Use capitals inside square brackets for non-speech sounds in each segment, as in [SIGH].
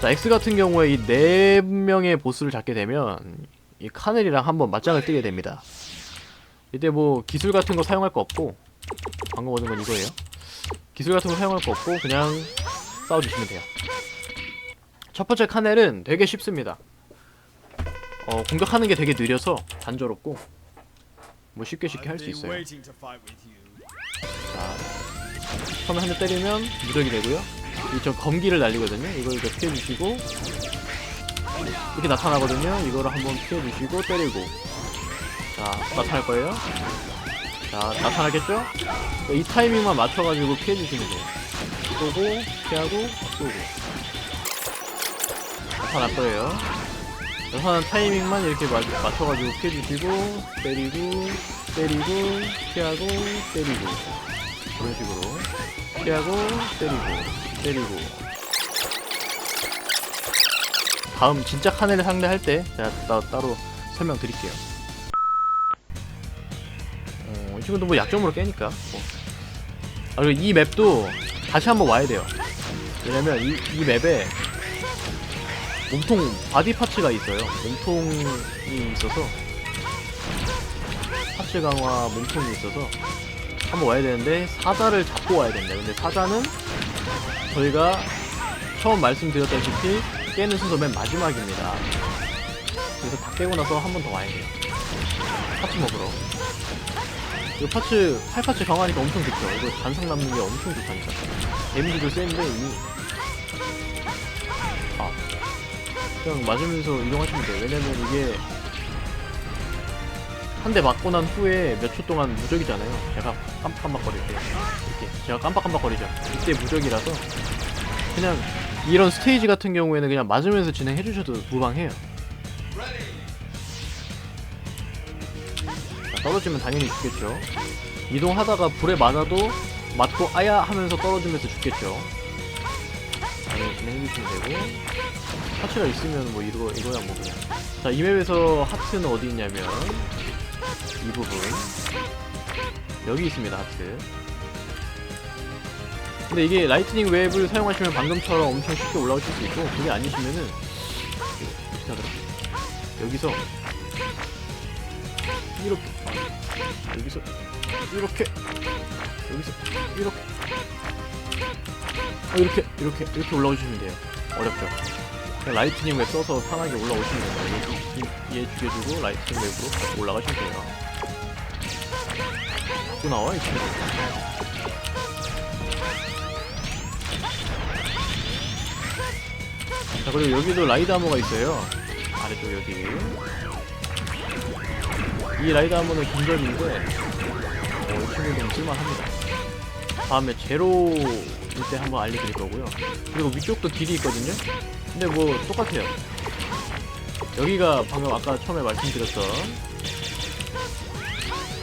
자 X 같은 경우에 이 네 명의 보스를 잡게 되면 이 카넬이랑 한번 맞짱을 뜨게 됩니다. 이때 뭐 기술 같은 거 사용할 거 없고 방금 얻은 건 이거예요. 기술 같은 거 사용할 거 없고 그냥 싸워주시면 돼요. 첫 번째 카넬은 되게 쉽습니다. 어, 공격하는 게 되게 느려서 단조롭고 뭐 쉽게 쉽게 할 수 있어요. 자, 처음에 한 대 때리면 무적이 되고요. 이저 검기를 날리거든요. 이걸 이렇게 피해 주시고 이렇게 나타나거든요. 이거를 한번 피해 주시고 때리고 자, 나타날 거예요. 자, 나타나겠죠? 이 타이밍만 맞춰가지고 피해 주시면 돼요. 쏘고 피하고 쏘고 나타날 거예요. 나타난 타이밍만 이렇게 맞, 맞춰가지고 피해 주시고 때리고 때리고 피하고 때리고 그런 식으로 피하고 때리고 때리고. 다음 진짜 카넬을 상대할 때 제가 따, 따로 설명드릴게요. 어, 이 친구도 뭐 약점으로 깨니까. 뭐. 아 그리고 이 맵도 다시 한번 와야 돼요. 왜냐면 이, 이 맵에 몸통 바디 파츠가 있어요. 몸통이 있어서 파츠 강화 몸통이 있어서 한번 와야 되는데 사자를 잡고 와야 된다. 근데 사자는 저희가 처음 말씀드렸다시피 깨는 순서 맨 마지막입니다. 그래서 다 깨고 나서 한 번 더 와야 돼요. 파츠 먹으러. 이거 파츠, 팔파츠 강화하니까 엄청 좋죠. 이거 잔상 남는 게 엄청 좋다니까. 데미지도 세는데 이미. 아. 그냥 맞으면서 이동하시면 돼요. 왜냐면 이게 한대 맞고 난 후에 몇 초 동안 무적이잖아요. 제가 깜빡깜빡거릴 때 이렇게 제가 깜빡깜빡거리죠. 이때 무적이라서 그냥 이런 스테이지 같은 경우에는 그냥 맞으면서 진행해 주셔도 무방해요. 자, 떨어지면 당연히 죽겠죠. 이동하다가 불에 맞아도 맞고 아야 하면서 떨어지면서 죽겠죠. 당연히 진행해 주시면 되고 하트가 있으면 뭐 이거 이거야 뭐 그냥. 자, 이 맵에서 하트는 어디 있냐면 이 부분 여기 있습니다 하트 근데 이게 라이트닝 웹을 사용하시면 방금처럼 엄청 쉽게 올라오실 수 있고 그게 아니시면은 어떻게 하더라 여기서 이렇게 여기서 이렇게 여기서 이렇게 어, 이렇게 이렇게 이렇게 올라오시면 돼요. 어렵죠? 그냥 라이트닝 웹 써서 편하게 올라오시면 얘, 얘 죽여주고 라이트닝 웹으로 올라가시면 돼요. 또 나와 이 친구 자 그리고 여기도 라이드 아머가 있어요. 아래쪽 여기. 이 라이드 아머는 긴접인데 어, 이 친구는 쓸만합니다. 다음에 제로일 때 한번 알려드릴 거고요. 그리고 위쪽도 길이 있거든요. 근데 뭐 똑같아요. 여기가 방금 아까 처음에 말씀드렸던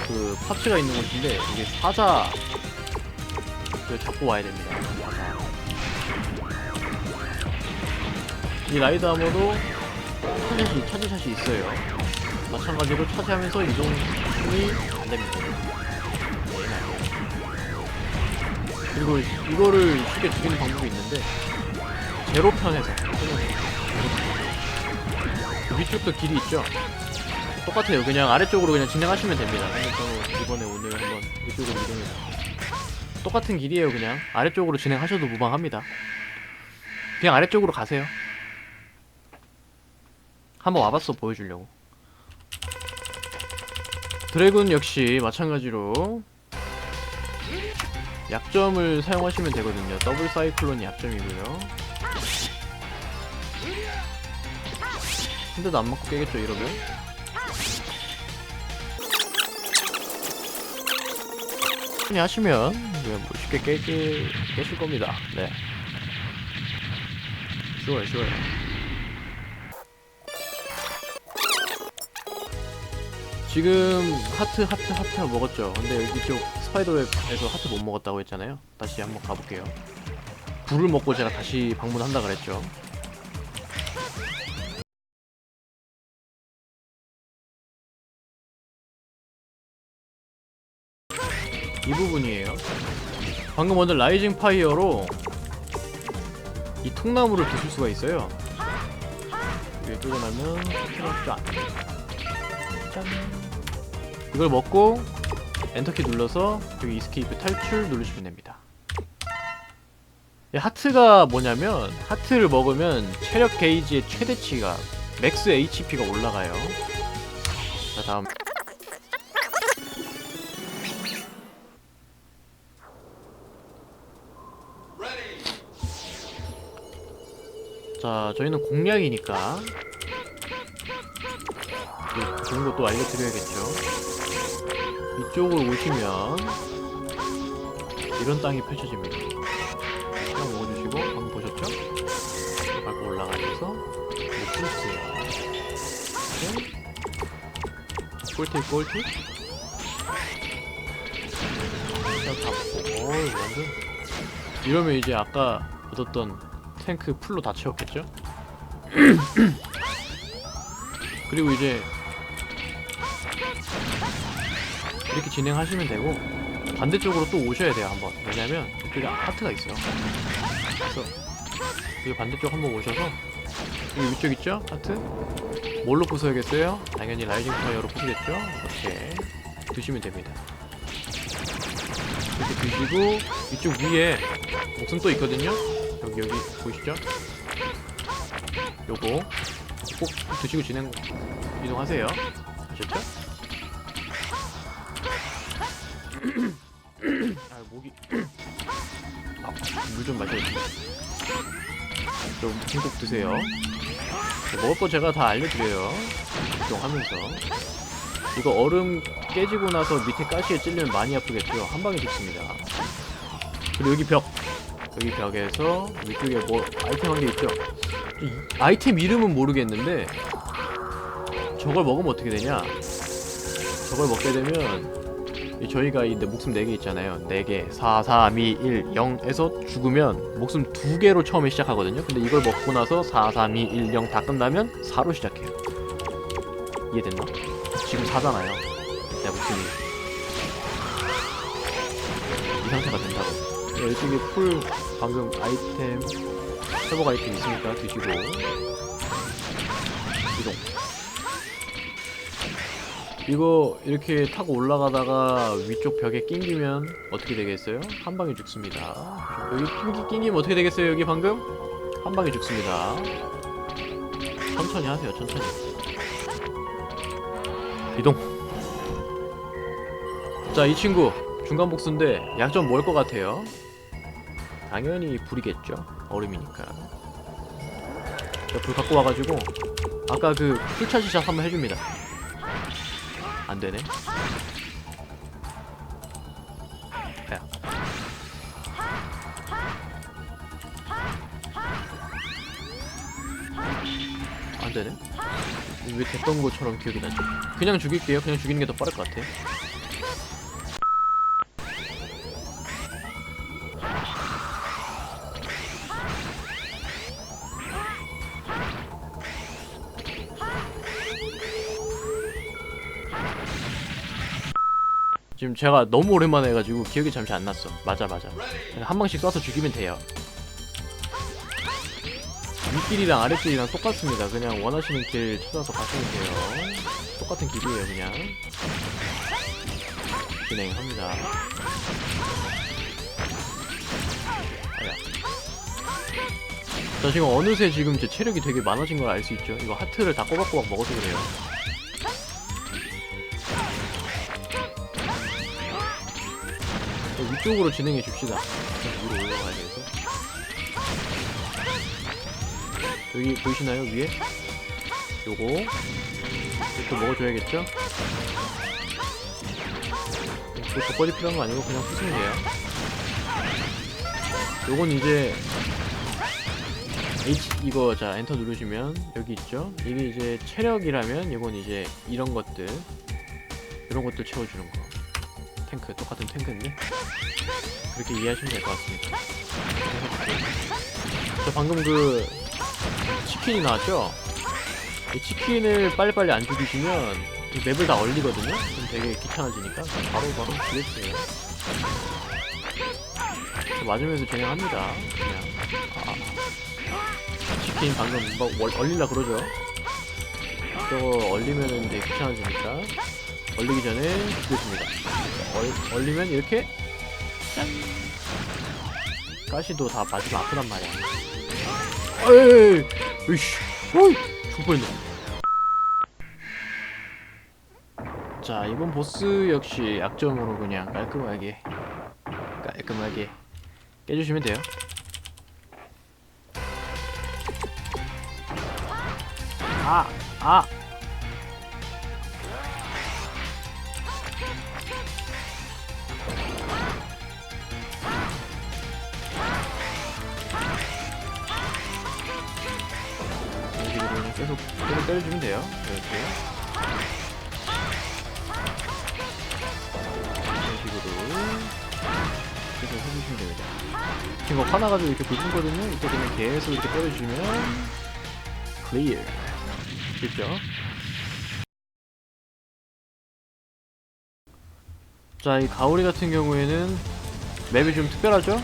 그 파츠가 있는 곳인데 이게 사자 그 잡고 와야 됩니다. 이 라이드 아머도 차지샷이 차지샷이 있어요. 마찬가지로 차지하면서 이동이 안 됩니다. 그리고 이거를 쉽게 죽이는 방법이 있는데 제로 편에서 그 위쪽도 길이 있죠. 똑같아요. 그냥 아래쪽으로 그냥 진행하시면 됩니다. 저는 이번에 오늘 한번 이쪽으로 이동해서 똑같은 길이에요. 그냥 아래쪽으로 진행하셔도 무방합니다. 그냥 아래쪽으로 가세요. 한번 와봤어 보여주려고. 드래곤 역시 마찬가지로 약점을 사용하시면 되거든요. 더블 사이클론이 약점이고요. 근데도 안 맞고 깨겠죠 이러면? 천천히 하시면 그냥 뭐 쉽게 깨기, 깨실 겁니다. 네. 쉬워요, 쉬워요. 지금 하트, 하트, 하트 먹었죠? 근데 이쪽 스파이더웹에서 하트 못 먹었다고 했잖아요? 다시 한번 가볼게요. 불을 먹고 제가 다시 방문한다 그랬죠? 이 부분이에요. 방금 먼저 라이징 파이어로 이 통나무를 부술 수가 있어요. 위에 뚫고 나면 짠. 짠. 이걸 먹고 엔터키 눌러서 여기 이스케이프 탈출 누르시면 됩니다. 이 하트가 뭐냐면 하트를 먹으면 체력 게이지의 최대치가 맥스 HP가 올라가요. 자 다음 자 저희는 공략이니까 그 좋은 것도 알려드려야겠죠. 이쪽으로 오시면 이런 땅이 펼쳐집니다. 그냥 먹어주시고 방금 보셨죠? 밟고 올라가면서 목숨 쓰세요. 꿀팁 꿀팁 그냥 다 먹고 어이 완전 이러면 이제 아까 얻었던 탱크 풀로 다 채웠겠죠? [CLEARS THROAT] 그리고 이제 이렇게 진행하시면 되고 반대쪽으로 또 오셔야 돼요 한번 왜냐면 이쪽에 하트가 있어요 그래서 여기 반대쪽 한번 오셔서 여기 위쪽 있죠? 하트? 뭘로 부숴야겠어요? 당연히 라이징 파이어로 부수겠죠? 이렇게 드시면 됩니다 이렇게 드시고 이쪽 위에 목숨 또 있거든요? 여기 여기 보이시죠? 요거 꼭 드시고 진행 이동하세요 아셨죠? 목이. 아, 물좀 마셔야지 좀 한국 드세요. 네, 먹을 거 제가 다 알려드려요. 이동하면서. 이거 얼음 깨지고 나서 밑에 가시에 찔리면 많이 아프겠죠? 한 방에 죽습니다. 그리고 여기 벽. 여기 벽에서 위쪽에 뭐 아이템 한 개 있죠? 이 아이템 이름은 모르겠는데 저걸 먹으면 어떻게 되냐? 저걸 먹게 되면 이 저희가 이 목숨 4개 있잖아요. 4개. 4, 3, 2, 1, 0에서 죽으면 목숨 2개로 처음에 시작하거든요. 근데 이걸 먹고 나서 4, 3, 2, 1, 0 다 끝나면 4로 시작해요. 이해됐나? 지금 4잖아요. 내 목숨이. 이 상태가 된다고. 네, 이쪽에 풀 방금 아이템 회복 아이템 있으니까 드시고 이거 이렇게 타고 올라가다가 위쪽 벽에 낑기면 어떻게 되겠어요? 한 방에 죽습니다. 여기 낑기 낑기면 어떻게 되겠어요? 여기 방금 한 방에 죽습니다. 천천히 하세요. 천천히. 이동. 자, 이 친구 중간 복수인데 약점 뭘 것 같아요? 당연히 불이겠죠. 얼음이니까. 자, 불 갖고 와가지고 아까 그 풀차시샷 한번 해줍니다. 안 되네. 야. 안 되네. 왜 됐던 것처럼 기억이 나지? 그냥 죽일게요. 그냥 죽이는 게 더 빠를 것 같아. 제가 너무 오랜만에 해가지고 기억이 잠시 안 났어. 맞아 맞아. 그냥 한 방씩 쏴서 죽이면 돼요. 윗길이랑 아랫길이랑 똑같습니다. 그냥 원하시는 길 찾아서 가시면 돼요. 똑같은 길이에요 그냥. 진행합니다. 자 지금 어느새 지금 제 체력이 되게 많아진 걸 알 수 있죠. 이거 하트를 다 꼬박꼬박 먹어서 그래요. 자, 위쪽으로 진행해 줍시다. 위로 올라가야 돼서. 여기 보이시나요? 위에? 요거. 이것도 먹어줘야겠죠? 그 족발이 필요한 거 아니고 그냥 부수면 돼요. 요건 이제 H 이거 자 엔터 누르시면 여기 있죠? 이게 이제 체력이라면 이건 이제 이런 것들 이런 것들 채워주는 거. 탱크 똑같은 탱크인데 그렇게 이해하시면 될 것 같습니다. 저 방금 그 치킨이 나왔죠? 이 치킨을 빨리빨리 안 죽이시면 이 맵을 다 얼리거든요? 그럼 되게 귀찮아지니까 바로 바로. 저 맞으면서 진행합니다. 그냥 아, 팀 방금 막 얼, 얼릴라 그러죠 저거 얼리면은 이제 귀찮아지니까 얼리기 전에 죽여줍니다 얼, 얼리면 이렇게 짠 가시도 다 맞으면 아프단 말이야 으이씨 어이 죽을 뻔했네 자 이번 보스 역시 약점으로 그냥 깔끔하게 깔끔하게 깨주시면 돼요 아! 아! 계속 계속 때려주면 돼요. 이렇게. 이런 식으로 계속 해주시면 됩니다. 지금 뭐 화나가지고 이렇게 굵은거든요. 이때 그냥 계속 이렇게 때려주면 클리어 쉽죠? 자, 이 가오리 같은 경우에는 맵이 좀 특별하죠?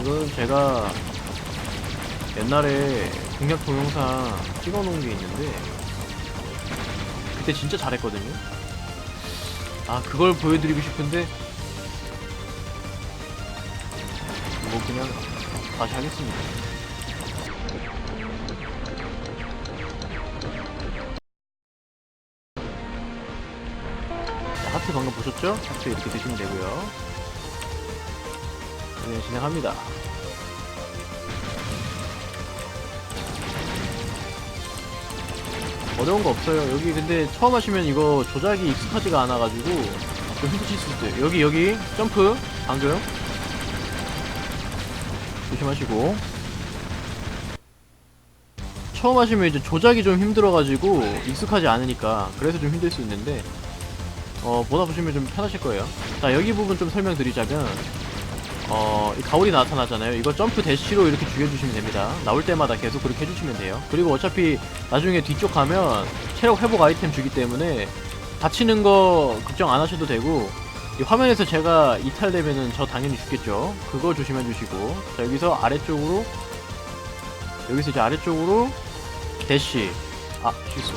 이건 제가 옛날에 공략 동영상 찍어놓은 게 있는데 그때 진짜 잘했거든요. 아, 그걸 보여드리고 싶은데 뭐 그냥 다시 하겠습니다. 자, 하트 방금 보셨죠? 하트 이렇게 드시면 되고요. 네, 진행합니다. 어려운 거 없어요. 여기 근데 처음 하시면 이거 조작이 익숙하지가 않아가지고 좀 힘드실 수도 있어요. 여기 여기. 점프. 방금. 조심하시고. 처음 하시면 이제 조작이 좀 힘들어가지고 익숙하지 않으니까 그래서 좀 힘들 수 있는데 어 보다 보시면 좀 편하실 거예요. 자 여기 부분 좀 설명드리자면 어 이 가오리 나타나잖아요. 이거 점프 대시로 이렇게 죽여주시면 됩니다. 나올 때마다 계속 그렇게 해주시면 돼요. 그리고 어차피 나중에 뒤쪽 가면 체력 회복 아이템 주기 때문에 다치는 거 걱정 안 하셔도 되고 이 화면에서 제가 이탈되면은 저 당연히 죽겠죠. 그거 조심해 주시고. 자 여기서 아래쪽으로 여기서 이제 아래쪽으로 대시. 아 실수.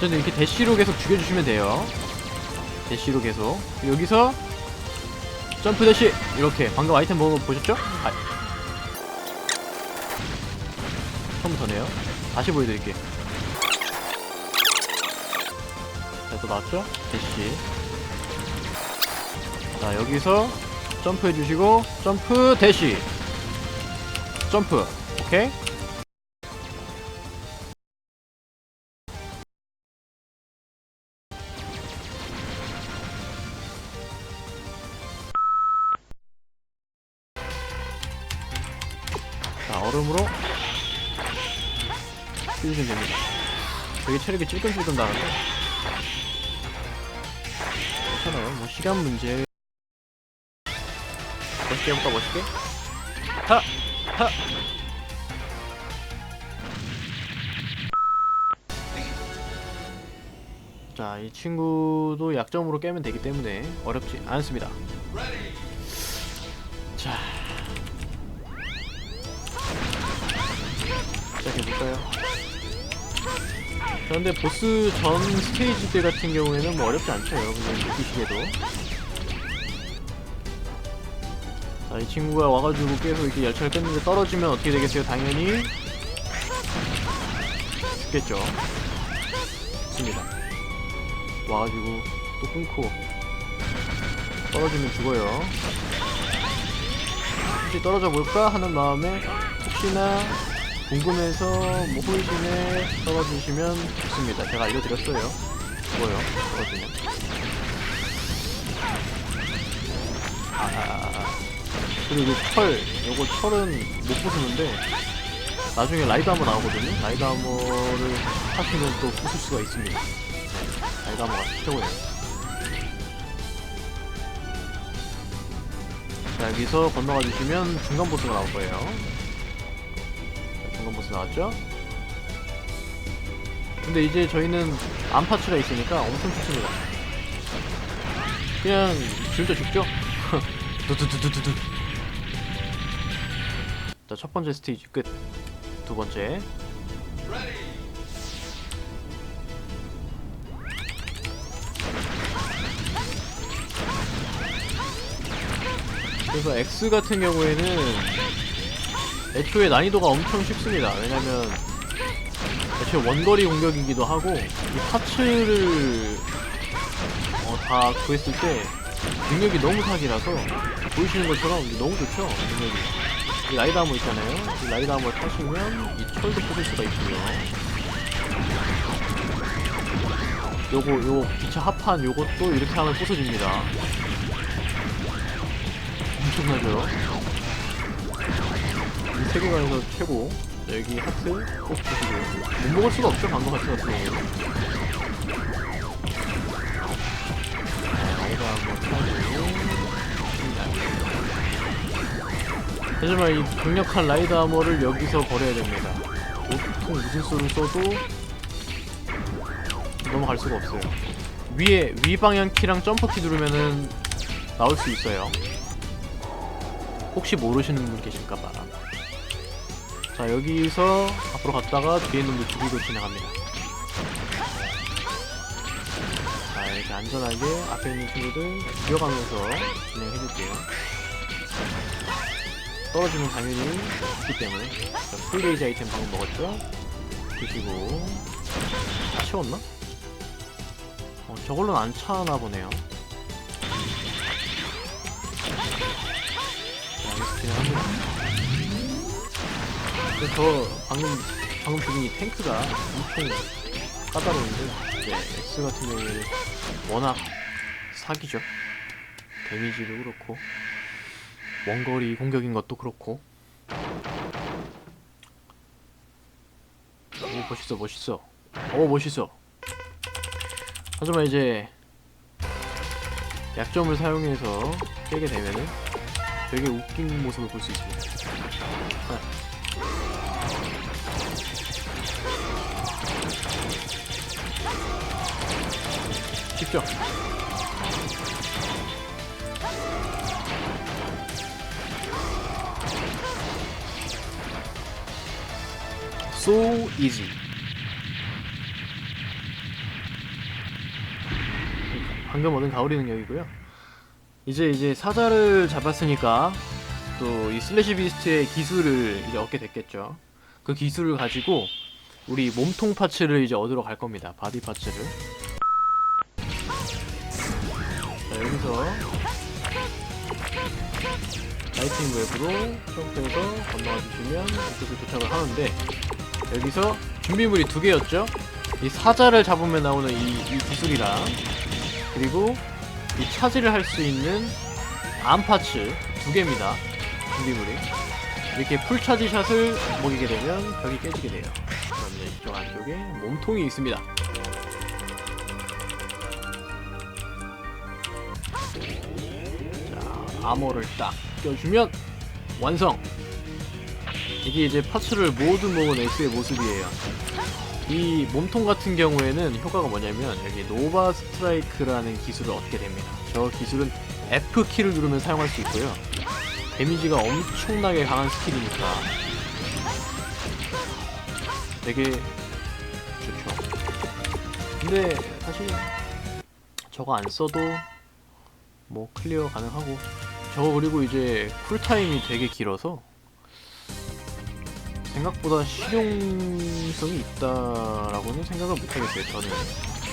저는 이렇게 대시로 계속 죽여주시면 돼요. 대시로 계속. 여기서 점프 대시. 이렇게 방금 아이템 먹은 거 보셨죠? 아. 처음부터네요. 다시 보여드릴게요 자, 또 나왔죠? 대시. 자 여기서 점프 해주시고 점프 대시. 점프. 오케이 얼음으로 해주시면 됩니다 되게 체력이 찔끔찔끔 나는데 괜찮아요 뭐 시간 문제 멋있게 해볼까 멋있게 하! 하! 자, 이 친구도 약점으로 깨면 되기 때문에 어렵지 않습니다. 자, 시작해볼까요? 그런데 보스 전 스테이지들 같은 경우에는 뭐 어렵지 않죠, 여러분들 느끼시게도. 자, 이 친구가 와가지고 계속 이렇게 열차를 깼는데 떨어지면 어떻게 되겠어요? 당연히 죽겠죠. 죽습니다. 와가지고 또 끊고 떨어지면 죽어요. 혹시 떨어져 볼까 하는 마음에 혹시나 궁금해서 뭐 호의심에 떨어지시면 좋습니다. 제가 알려드렸어요. 죽어요. 떨어지면. 아, 그리고 철, 요거 철은 못 부수는데 나중에 라이드 아머 나오거든요. 라이드 아머를 하시면 또 부술 수가 있습니다. 라이드 아머가 최고예요. 자, 여기서 건너가 주시면 중간 보스가 나올 거예요. 자, 중간 보스 나왔죠? 근데 이제 저희는 암파츠가 있으니까 엄청 좋습니다. 그냥 진짜 죽죠? [LAUGHS] 두두두두두두. 자, 첫 번째 스테이지 끝. 두 번째. 그래서 X 같은 경우에는 애초에 난이도가 엄청 쉽습니다. 왜냐면 애초에 원거리 공격이기도 하고 이 파츠를 어, 다 구했을 때 능력이 너무 사기라서 보이시는 것처럼 너무 좋죠 능력이. 이 라이드 아머 있잖아요. 이 라이드 아머 타시면 이 철도 부술 수가 있고요. 요거 요 기차 합판 요것도 이렇게 하면 부서집니다. 엄청나죠? 이 세계관에서 최고. 여기 하트 꼭 보시고. 못 먹을 수가 없죠 방금 하트 같은 경우는 라이드 한번 타고. 하지만 이 강력한 라이드 아머를 여기서 버려야 됩니다. 보통 무슨 수를 써도 넘어갈 수가 없어요. 위에 위 방향 키랑 점프 키 누르면은 나올 수 있어요. 혹시 모르시는 분 계실까봐 자 여기서 앞으로 갔다가 뒤에 있는 분 죽이고 지나갑니다. 자 이렇게 안전하게 앞에 있는 친구들 죽여가면서 진행해줄게요. 떨어지면 당연히 죽기 때문에. 자, 풀레이지 아이템 방금 먹었죠? 드시고. 다 채웠나? 어 저걸로는 안 차나 보네요. 자 여기서 진행합니다 근데 저 방금 방금 이 탱크가 엄청 까다로운데 이제 X 같은 경우에는 워낙 사기죠. 데미지도 그렇고 원거리 공격인 것도 그렇고. 오 멋있어 멋있어. 오 멋있어. 하지만 이제 약점을 사용해서 깨게 되면은 되게 웃긴 모습을 볼 수 있습니다 쉽죠? So easy. 방금 얻은 가오리 능력이고요. 이제 이제 사자를 잡았으니까 또 이 슬래시 비스트의 기술을 이제 얻게 됐겠죠. 그 기술을 가지고 우리 몸통 파츠를 이제 얻으러 갈 겁니다. 바디 파츠를. 자 여기서 라이팅 웹으로 점프해서 건너와 주시면 이쪽에 도착을 하는데 여기서 준비물이 두 개였죠? 이 사자를 잡으면 나오는 이, 이 기술이랑 그리고 이 차지를 할 수 있는 암 파츠 두 개입니다. 준비물이 이렇게 풀 차지 샷을 먹이게 되면 벽이 깨지게 돼요. 이제 이쪽 안쪽에 몸통이 있습니다. 자, 아머를 딱 껴주면 완성! 이게 이제 파츠를 모두 모은 X의 모습이에요. 이 몸통 같은 경우에는 효과가 뭐냐면 여기 노바 스트라이크라는 기술을 얻게 됩니다. 저 기술은 F 키를 누르면 사용할 수 있고요. 데미지가 엄청나게 강한 스킬이니까 되게 좋죠. 근데 사실 저거 안 써도 뭐 클리어 가능하고 저거 그리고 이제 쿨타임이 되게 길어서 생각보다 실용성이 있다라고는 생각을 못하겠어요 저는.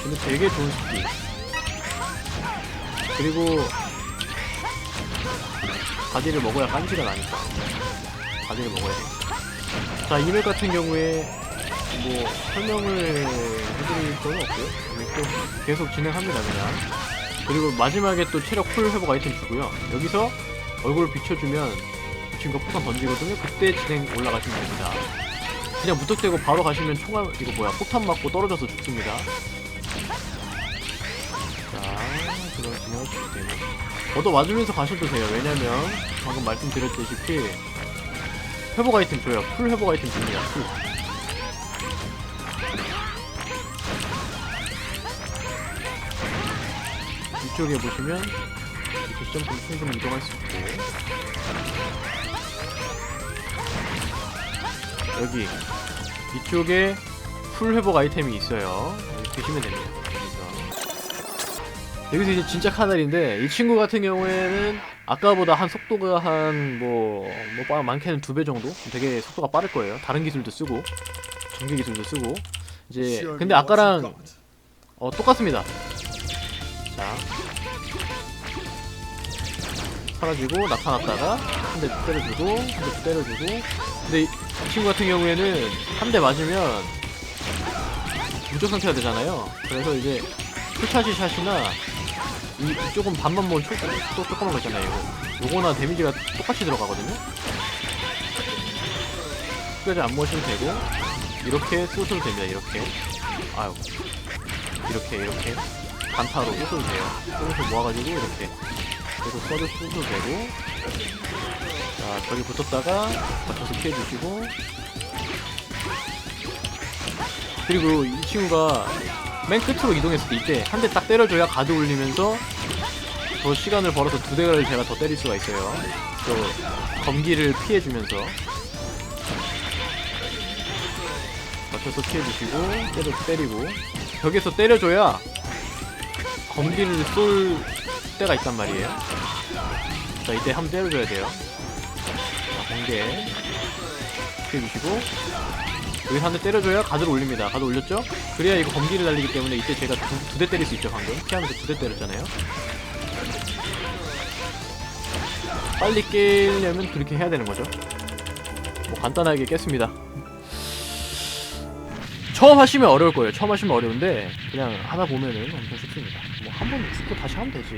근데 되게 좋은 스킬. 그리고 바디를 먹어야 깐지가 나니까. 바디를 먹어야 돼 자 이맵 같은 경우에 뭐 설명을 해드릴 건 없고요. 이맵도 계속 진행합니다 그냥 그리고 마지막에 또 체력 풀 회복 아이템 주고요. 여기서 얼굴을 비춰주면 이 친구가 폭탄 던지거든요. 그때 진행 올라가시면 됩니다. 그냥 무턱대고 바로 가시면 총알 이거 뭐야 폭탄 맞고 떨어져서 죽습니다. 자 그걸 진행하시면 되고 얻어 맞으면서 가셔도 돼요. 왜냐면 방금 말씀드렸다시피 회복 아이템 줘요. 풀 회복 아이템 줍니다. 풀 쪽에 보시면 그 시점으로 충분히 이동할 수 있고. 여기 이쪽에 풀 회복 아이템이 있어요. 여기 드시면 됩니다. 여기서. 여기서 이제 진짜 카날인데 이 친구 같은 경우에는 아까보다 한 속도가 한뭐 뭐 많게는 두 배 정도? 되게 속도가 빠를 거예요. 다른 기술도 쓰고 전기 기술도 쓰고. 이제 근데 아까랑 어 똑같습니다 사라지고 나타났다가 한 대 때려주고 한 대 때려주고. 근데 이 친구 같은 경우에는 한 대 맞으면 무적 상태가 되잖아요. 그래서 이제 풀차시 샷이나 이, 이쪽은 반만 모은 초, 또 조그만 거 있잖아요. 이거. 요거나 데미지가 똑같이 들어가거든요. 끝까지 안 모시면 되고 이렇게 쏘셔도 됩니다. 이렇게. 아유. 이렇게 이렇게. 단타로 쏘셔도 돼요. 쏘셔서 모아가지고 이렇게 그래서 쏘도 쏘셔도 되고 자 저기 붙었다가 맞춰서 피해주시고. 그리고 이 친구가 맨 끝으로 이동했을 때 이때 한 대 딱 때려줘야 가드 올리면서 더 시간을 벌어서 두 대를 제가 더 때릴 수가 있어요. 또 검기를 피해주면서. 맞춰서 피해주시고 때려 때리고. 벽에서 때려줘야 검기를 쏠 때가 있단 말이에요. 자 이때 한번 때려줘야 돼요. 자 번개. 피해주시고 여기서 한 대 때려줘야 가드를 올립니다. 가드 올렸죠? 그래야 이거 검기를 날리기 때문에 이때 제가 두 대 때릴 수 있죠 방금. 피하면서 두 대 때렸잖아요. 빨리 깨려면 그렇게 해야 되는 거죠. 뭐 간단하게 깼습니다. 처음 하시면 어려울 거예요. 처음 하시면 어려운데 그냥 하다 보면은 엄청 쉽습니다. 뭐 한 번 죽고 다시 하면 되지